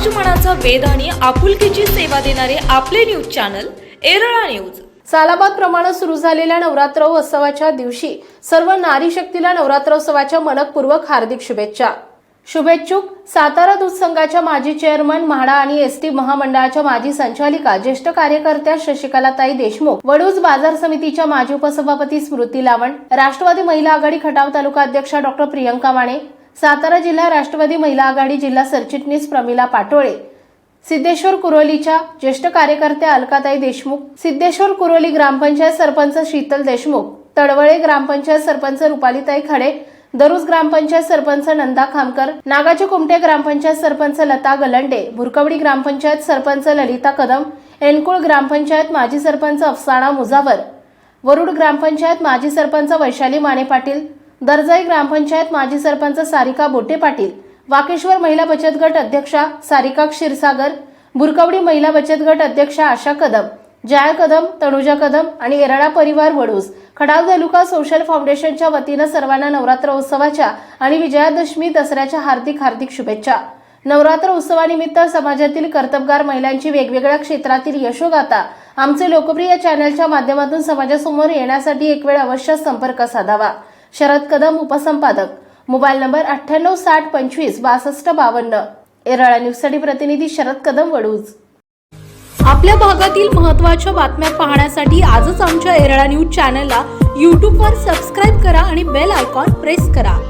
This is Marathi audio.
समाजमनाचा वेध आणि आपुलकीची सेवा देणारे आपले न्यूज चॅनल एरळा न्यूज. सालाबाद प्रमाणे सुरू झालेल्या नवरात्र उत्सवाच्या दिवशी सर्व नारी शक्तीला नवरात्रोत्सवाच्या मनपूर्वक हार्दिक शुभेच्छा. शुभेच्छुक सातारा दूध संघाच्या माजी चेअरमन म्हाडा आणि एस टी महामंडळाच्या माजी संचालिका ज्येष्ठ कार्यकर्त्या शशिकलाताई देशमुख वडूज बाजार समितीच्या माजी उपसभापती स्मृती लावण राष्ट्रवादी महिला आघाडी खटाव तालुका अध्यक्षा डॉक्टर प्रियंका माने सातारा जिल्हा राष्ट्रवादी महिला आघाडी जिल्हा सरचिटणीस प्रमिला पाटोळे सिद्धेश्वर कुरोलीच्या ज्येष्ठ कार्यकर्त्या अलकाताई देशमुख सिद्धेश्वर कुरोली ग्रामपंचायत सरपंच शीतल देशमुख तडवळे ग्रामपंचायत सरपंच रुपालीताई खडे दरुज ग्रामपंचायत सरपंच नंदा खामकर नागाचे कुमटे ग्रामपंचायत सरपंच लता गलंडे भुरकवडी ग्रामपंचायत सरपंच ललिता कदम एनकुळ ग्रामपंचायत माजी सरपंच अफसाणा मुजावर वरुड ग्रामपंचायत माजी सरपंच वैशाली माने पाटील दर्जाई ग्रामपंचायत माजी सरपंच सारिका बोटे पाटील वाकेश्वर महिला बचत गट अध्यक्षा सारिका क्षीरसागर बुरकवडी महिला बचत गट अध्यक्षा आशा कदम जया कदम तनुजा कदम आणि एरळा परिवार वडूस खडाव तालुका सोशल फाउंडेशनच्या वतीनं सर्वांना नवरात्र उत्सवाच्या आणि विजयादशमी दसऱ्याच्या हार्दिक हार्दिक शुभेच्छा. नवरात्र उत्सवानिमित्त समाजातील कर्तबगार महिलांची वेगवेगळ्या क्षेत्रातील यशोगाथा आमचे लोकप्रिय चॅनलच्या माध्यमातून समाजासमोर येण्यासाठी एक वेळ अवश्य संपर्क साधावा. शरद कदम उपसंपादक. मोबाईल नंबर अठ्ठ्याण्णव साठ पंचवीस बासष्ट बावन्न. एरळा न्यूजसाठी प्रतिनिधी शरद कदम वडूज. आपल्या भागातील महत्त्वाच्या बातम्या पाहण्यासाठी आजच आमच्या एरळा न्यूज चॅनलला यूट्यूबवर सबस्क्राईब करा आणि बेल आयकॉन प्रेस करा.